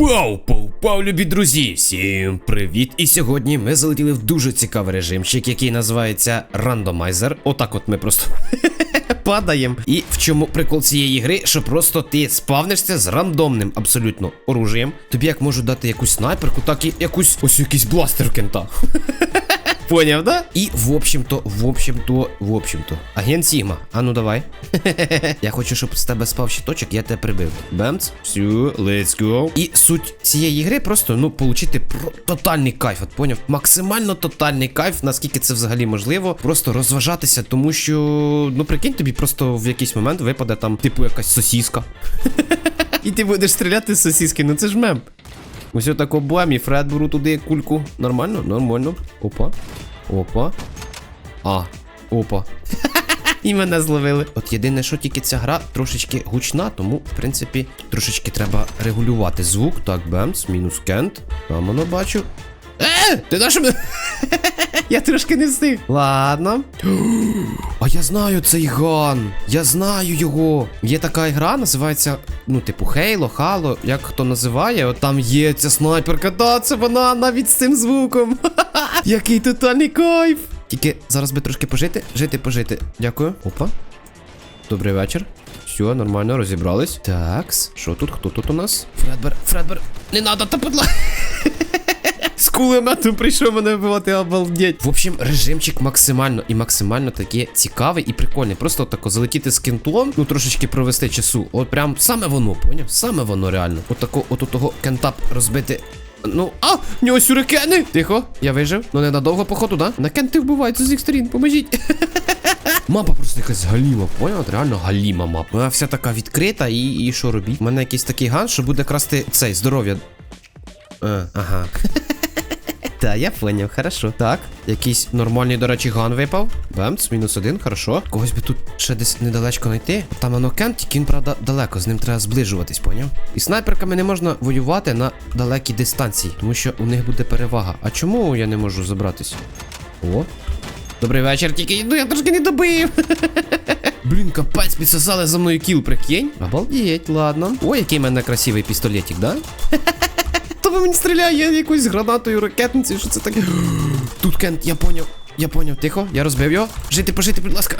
Пау, пау, пау, любі друзі! Всім привіт! І сьогодні ми залетіли в дуже цікавий режимчик, який називається рандомайзер. Отак от ми просто падаємо. І в чому прикол цієї гри, що просто ти спавнишся з рандомним абсолютно оружієм. Тобі як можу дати якусь снайперку, так і якусь ось якийсь бластер кента. Поняв, да? І в общем-то, в общем-то, в общем-то. Агент Сігма, а ну давай. я хочу, щоб з тебе спав щиточок, я тебе прибив. Бемц. Все, let's go. І суть цієї гри просто, ну, получити тотальний кайф. От поняв? Максимально тотальний кайф, наскільки це взагалі можливо. Просто розважатися, тому що, ну прикинь, тобі просто в якийсь момент випаде там, типу, якась сосіска. І ти будеш стріляти з сосіски, ну це ж мем. Ось отако бам, і Фред беру туди кульку. Нормально, нормально. Опа. Опа. А, опа. І мене зловили. От єдине, що тільки ця гра трошечки гучна, тому, в принципі, трошечки треба регулювати звук. Так, бемс, мінус кент. Там воно бачу. Е, ти на що мене? Я трошки не встиг. Ладно. А я знаю цей ган. Я знаю його. Є така гра, називається, ну, типу, Хейло, Хало, як хто називає. От там є ця снайперка. Та, це вона навіть з цим звуком. Який тотальний кайф. Тільки зараз би трошки пожити. Жити, пожити. Дякую. Опа. Добрий вечір. Все, нормально, розібрались. Такс. Що тут? Хто тут у нас? Фредбер, Фредбер. Не надо, та будь. З кулеметом прийшов мене вбивати, обалдеть. В общем, режимчик максимально і максимально таке цікавий і прикольний. Просто тако залетіти з кентом, ну трошечки провести часу. От прям саме воно, поняв? Саме воно реально. От тако, от того кентап розбити. Ну, а, в нього сюрикени! Тихо, я вижив. Ну ненадовго, походу, да? На кенти вбиваються з їх сторін, поможіть. Мапа просто якась галіма, поняв? Реально галіма мапа. Вона вся така відкрита і, і що робіть? У мене якийсь такий ган, що буде красти цей здоров'я. Е, ага. Та, я поняв, хорошо. Так, якийсь нормальний, до речі, ган випав. Бемц, мінус один, хорошо. Когось би тут ще десь недалечко знайти. Там воно кент, тільки він, правда, далеко, з ним треба зближуватись, поняв? І снайперками не можна воювати на далекій дистанції, тому що у них буде перевага. А чому я не можу забратись? О. Добрий вечір, тільки ну я трошки не добив. Блін, капець, підсосали за мною кіл, прикинь. Обалдеть, ладно. Ой, який в мене красивий пістолетик, да? Хто ви мені стріляє якоюсь гранатою, ракетницею, що це таке? Тут Кент, я поняв. Я поняв, тихо, я розбив його. Жити, пожити, будь ласка.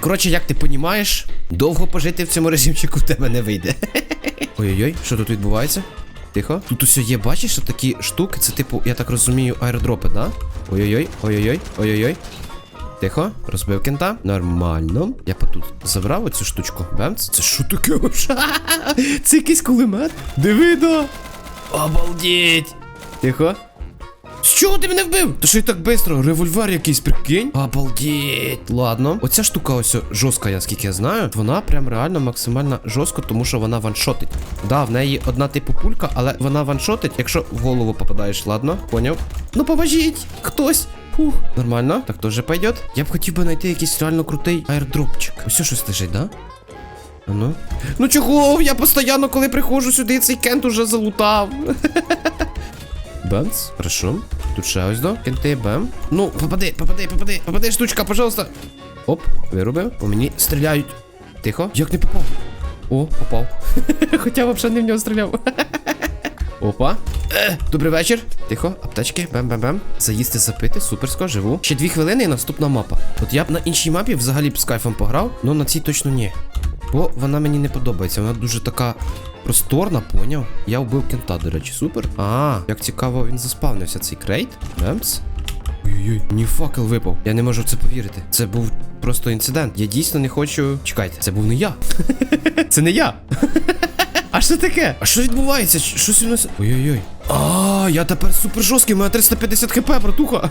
Коротше, як ти понімаєш, довго пожити в цьому режимчику в тебе не вийде. Ой-ой-ой, що тут відбувається? Тихо. Тут усе є, бачиш, що такі штуки, це типу, я так розумію, аеродропи, да? Ой-ой-ой, ой-ой-ой, ой-ой-ой. Тихо, розбив кента. Нормально. Я потут забрав оцю штучку. Бемц. Це що таке? Це якийсь кулемет? Диви, да. Обалдеть! Тихо. З чого ти мене вбив? Та що й так швидко? Револьвер якийсь, прикинь? Обалдеть. Ладно. Оця штука ось жорстка, я скільки я знаю. Вона прям реально максимально жорстка, тому що вона ваншотить. Да, в неї одна типу пулька, але вона ваншотить, якщо в голову попадаєш, ладно? Поняв? Ну поможіть! Хтось! Фух, нормально, так теж пойдет. Я б хотів би знайти якийсь реально крутий аердропчик. Ось щось лежить, да? Ну? Ну чого? Я постійно, коли приходжу сюди, цей кент уже залутав. Бенц, хорошо. Тут ще ось до. Кенти, бем. Ну, попади, попади, попади, попади, штучка, пожалуйста. Оп, вирубив. По мені стріляють. Тихо. Як не попав? О, попав. Хоча взагалі не в нього стріляв. Опа. Е, добрий вечір. Тихо, аптечки, бем-бем-бем. Заїсти, запити, суперсько, живу. Ще дві хвилини і наступна мапа. От я б на іншій мапі взагалі б з кайфом пограв, але на цій точно ні. Бо вона мені не подобається. Вона дуже така просторна, поняв? Я вбив кента, до речі, супер. А, як цікаво, він заспавнився цей крейт. Бемс. Ой-ой, мені факел випав. Я не можу в це повірити. Це був просто інцидент. Я дійсно не хочу. Чекайте, це був не я. Це не я. А що таке? А що відбувається? Щ- Щось у нас. Ой-ой-ой. А, я тепер супер жорсткий, у мене 350 хп, братуха.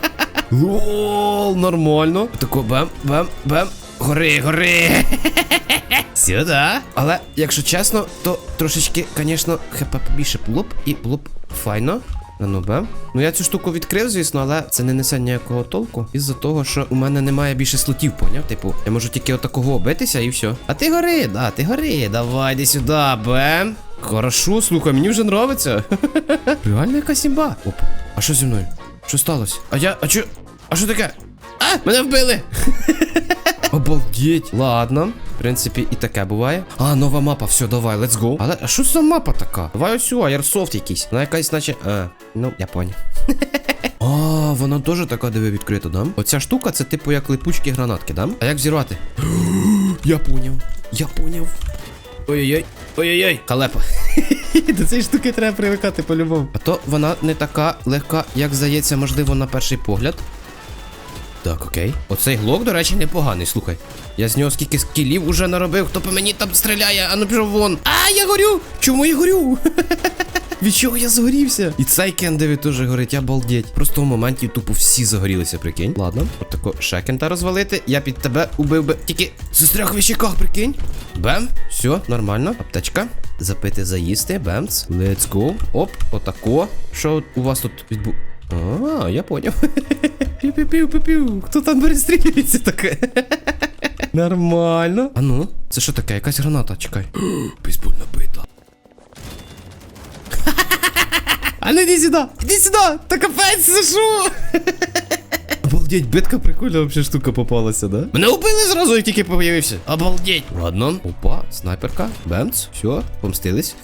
Лол, нормально. Тако бем, бем, бем. Гори, гори. Сюди. Але, якщо чесно, то трошечки, звісно, хп побільше було б і було б файно. Ну бем. Ну я цю штуку відкрив, звісно, але це не несе ніякого толку. Із-за того, що у мене немає більше слотів, поняв? Типу, я можу тільки отакого битися і все. А ти гори, да, ти гори. Давай йди сюди, бем. Хорошо, слухай, мені вже нравиться. Реально якась імба. Оп. А що зі мною? Що сталося? А я. А чо? А що таке? А! Мене вбили! Обалдеть. Ладно. В принципі, і таке буває. А, нова мапа, все, давай, let's go. Але а що за мапа така? Давай ось сюди, Airsoft якийсь. Вона якась, наче. А, ну, я поняв. А, вона теж така диви відкрита, да? Оця штука це типу як липучки гранатки, да? А як зірвати? я поняв. Я поняв. Ой-ой-ой. Ой-ой-ой. Халепа. До цієї штуки треба привикати по-любому. А то вона не така легка, як здається, можливо, на перший погляд. Так, окей. Оцей глок, до речі, непоганий, слухай. Я з нього скільки скілів уже наробив, хто по мені там стріляє, а ну пішов вон. А, я горю! Чому я горю? Від чого я згорівся? І цей кендеві теж горить, обалдеть. Просто в моменті тупо всі загорілися, прикинь. Ладно, от тако ще кента розвалити. Я під тебе убив би. Тільки застряг в віщиках, прикинь. Бем, все, нормально. Аптечка. Запити, заїсти. Бемц. Let's go. Оп, отако. Що у вас тут відбу. А, я поняв. Пів-пів-пів-пів-пів. Хто там перестрілюється таке? Нормально. А ну, це що таке? Якась граната, чекай. Бейсбольна бита. А ну іди сюди! Іди сюди! Та капець, це що? Обалдеть, битка прикольна вообще штука попалася, да? Мене убили зразу, як тільки появився. Обалдеть. Ладно. Опа, снайперка. Бемц, все, помстились.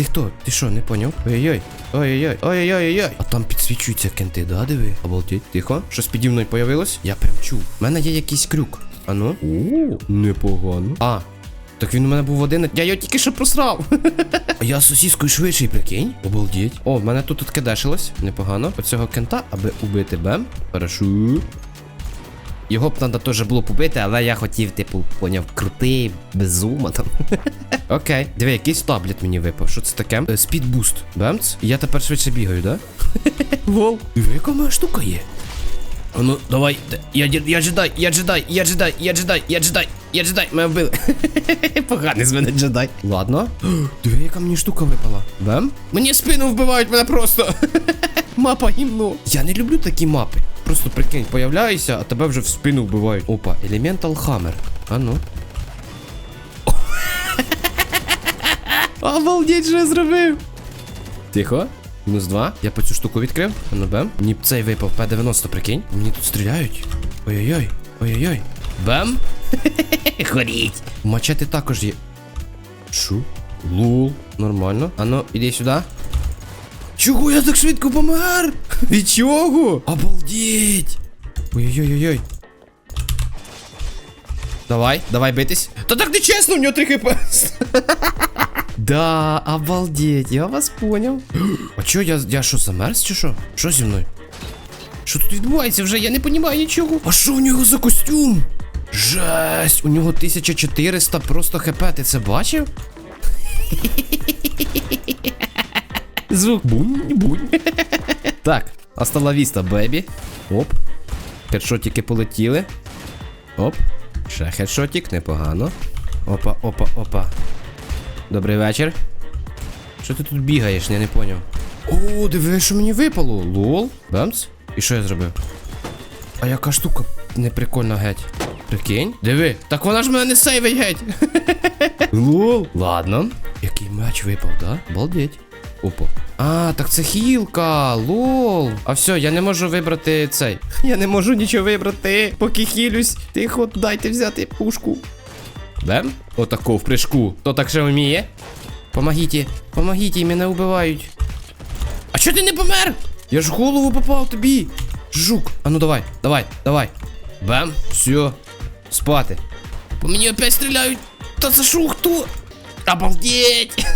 Ти хто? Ти що, не поняв? Ой-ой-ой. Ой-ой-ой. Ой-ой-ой. А там підсвічуються кенти, да, диви? Обалдеть. Тихо. Щось піді мною появилось? Я прям чув. У мене є якийсь крюк. А ну? О, непогано. А, так він у мене був один. Я його тільки що просрав. А я сосіскою швидший, прикинь. Обалдеть. О, в мене тут тут кидешилось. Непогано. Оцього кента, аби убити бем. Хорошо. Його б треба теж було побити, але я хотів, типу, поняв, крутий, без зума там. Окей. Диви, якийсь таблет мені випав. Що це таке? Спідбуст. Бемц. Я тепер швидше бігаю, да? Вов. Диви, яка моя штука є. А ну, давай. д- Я, я джедай, я джедай, я джедай, я джедай, я джедай, я джедай, мене вбили. Поганий з мене джедай. Ладно. Диви, яка мені штука випала. Бем? Мені спину вбивають мене просто. Мапа гімно. Я не люблю такі мапи. Просто прикинь, появляюся, а тебе вже в спину вбивають. Опа, Elemental Hammer. А ну. Обалдеть, що я зробив. Тихо. Мінус два. Я по цю штуку відкрив. Ну бем. Мені цей випав П-90, прикинь. Мені тут стріляють. Ой-ой-ой. Ой-ой-ой. Бем. Горіть. Мачети також є. Шу? Лул. Нормально. А ну, іди сюди. Чого я так швидко помер? Від чого? Обалдеть. Ой-ой-ой-ой. Давай, давай битись. Та так не чесно, у нього 3 хп. Да, обалдеть, я вас понял. А чо, я, я що, замерз чи що? Що зі мною? Що тут відбувається вже? Я не розумію нічого. А що у нього за костюм? Жесть, у нього 1400 просто хп, ти це бачив? Звук бунь, бунь. Так, остала віста, бебі. Оп. Хедшотики полетіли. Оп. Ще хедшотик, непогано. Опа, опа, опа. Добрий вечір. Що ти тут бігаєш, я не поняв. О, диви, що мені випало. Лол. Бамс. І що я зробив? А яка штука неприкольна геть. Прикинь? Диви, так вона ж мене не сейвить геть. Лол. Ладно. Який меч випав, да? Балдеть. Опа. А, так це хілка, лол. А все, я не можу вибрати цей. Я не можу нічого вибрати, поки хілюсь. Тихо, дайте взяти пушку. Бем? Отако в прыжку. Хто так ще вміє? Помогіть, помогіть, мене вбивають. А чого ти не помер? Я ж в голову попав тобі. Жук. А ну давай, давай, давай. Бем, все. Спати. По мені опять стріляють. Та це шо? Обалдеть!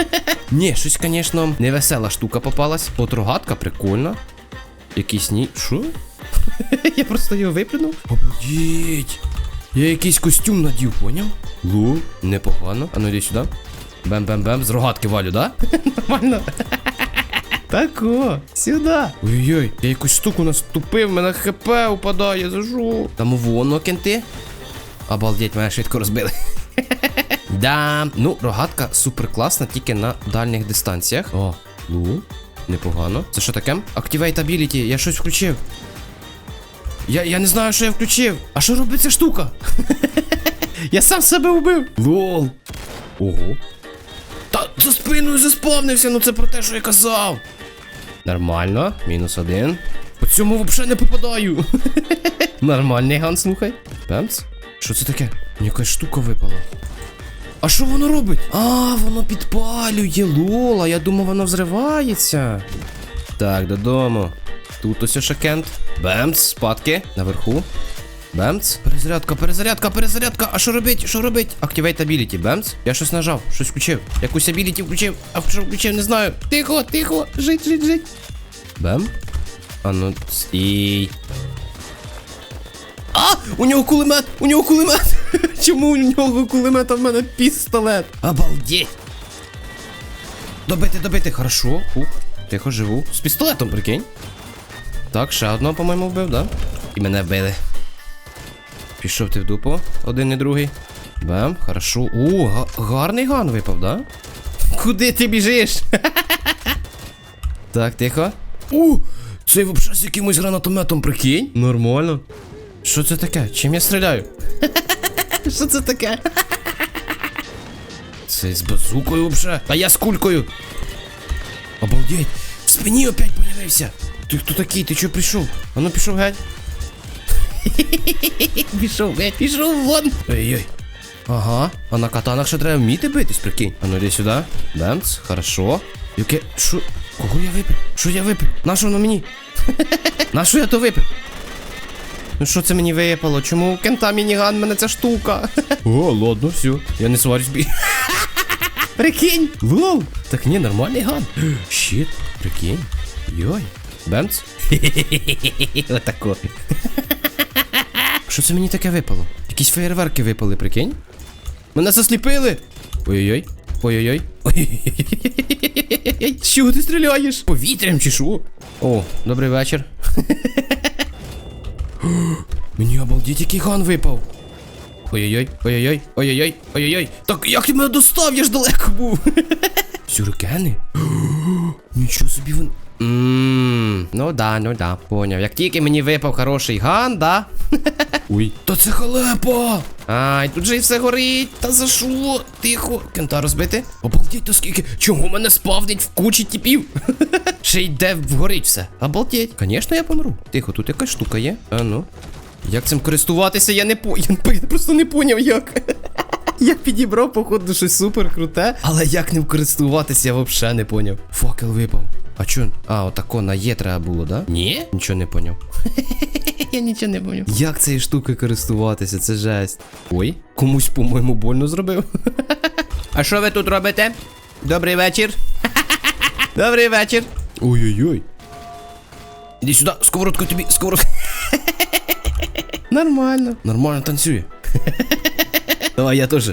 Ні, щось, звісно, невесела штука попалась. От рогатка прикольна. Якийсь ні. Що? Я просто його виплюнув. Обалдеть! Я якийсь костюм надів, поняв? Лу, непогано. А ну йди сюди. Бем-бем-бем, з рогатки валю, да? Нормально. Тако, сюди. Ой-ой, я якусь штуку наступив, мене хп упадає, за що? Там воно кенти. Обалдеть, мене швидко розбили. Да, ну, рогатка супер класна, тільки на дальніх дистанціях. О, ну, непогано. Це що таке? Activate ability, я щось включив. Я, я не знаю, що я включив. А що робить ця штука? я сам себе вбив. Лол. Ого. Та за спиною заспавнився, ну це про те, що я казав. Нормально, мінус один. По цьому взагалі не попадаю. Нормальний ган, слухай. Пемц. Що це таке? Якась штука випала. А що воно робить? А, воно підпалює лола. Я думав, воно взривається. Так, додому. Тут ось шакент. Бемц, спадки. Наверху. Бемц. Перезарядка, перезарядка, перезарядка. А що робить? Що робить? Activate ability. Бемц. Я щось нажав, щось включив. Якусь ability включив. А що включив, не знаю. Тихо, тихо. Жить, жить, жить. Бем. А ну, стій. А! У нього кулемет! У нього кулемет! Чому у нього кулемет, а в мене пістолет? Обалдеть! Добити, добити, хорошо. Ух, тихо живу. З пістолетом, прикинь. Так, ще одного, по-моєму, вбив, да? І мене вбили. Пішов ти в дупу, один і другий. Бам, хорошо. О, га- гарний ган випав, да? Куди ти біжиш? так, тихо. О, цей взагалі з якимось гранатометом, прикинь. Нормально. Що це таке? Чим я стріляю? Що це таке? Це з базукою вже. А я з кулькою. Обалдеть. В спині опять появився. Ти хто такий? Ти чого прийшов? А ну пішов геть. Пішов геть, пішов вон. Ой-ой. Ага, а на катанах ще треба вміти битись, прикинь. А ну йди сюди. Бемц, хорошо. Яке. Що? Кого я випив? Що я випив? На що воно мені? На що я то випив? Ну що це мені випало? Чому у кента мініган мене ця штука? О, ладно, все. Я не сварюсь бі. Прикинь! Лол! Так ні, нормальний ган. Щит, прикинь. Йой. Бемц? Отако. Що це мені таке випало? Якісь феєрверки випали, прикинь? Мене засліпили! Ой-ой-ой. Ой-ой-ой. Ой-ой-ой. Чого ти стріляєш? Повітрям чи що? О, добрий вечір. Мені обалдіть, який ган випав. Ой-ой-ой, ой-ой-ой, ой-ой-ой, ой-ой-ой. Так як ти мене достав, я ж далеко був. Сюрикени? Нічого собі він. Ммм, ну да, ну да, поняв. Як тільки мені випав хороший ган, да? Ой. Та це халепа! Ай, тут же і все горить. Та за що? Тихо. Кента розбити? Обалдіть, то скільки. Чого мене спавнить в кучі тіпів? Ще йде вгорить все. Обалдіть. Звісно, я помру. Тихо, тут якась штука є. А ну. Як цим користуватися, я не по. Я просто не поняв, як. Я підібрав, походу, щось супер круте, але як ним користуватися, я взагалі не поняв. Факел випав. А чо? А, отако на Є треба було, да? Ні? Нічого не поняв. Я нічого не поняв. Як цією штукою користуватися? Це жесть. Ой, комусь, по-моєму, больно зробив. А що ви тут робите? Добрий вечір. Добрий вечір. Ой-ой-ой. Іди сюди, сковородку тобі, сковородку. Нормально. Нормально танцює. Давай я теж.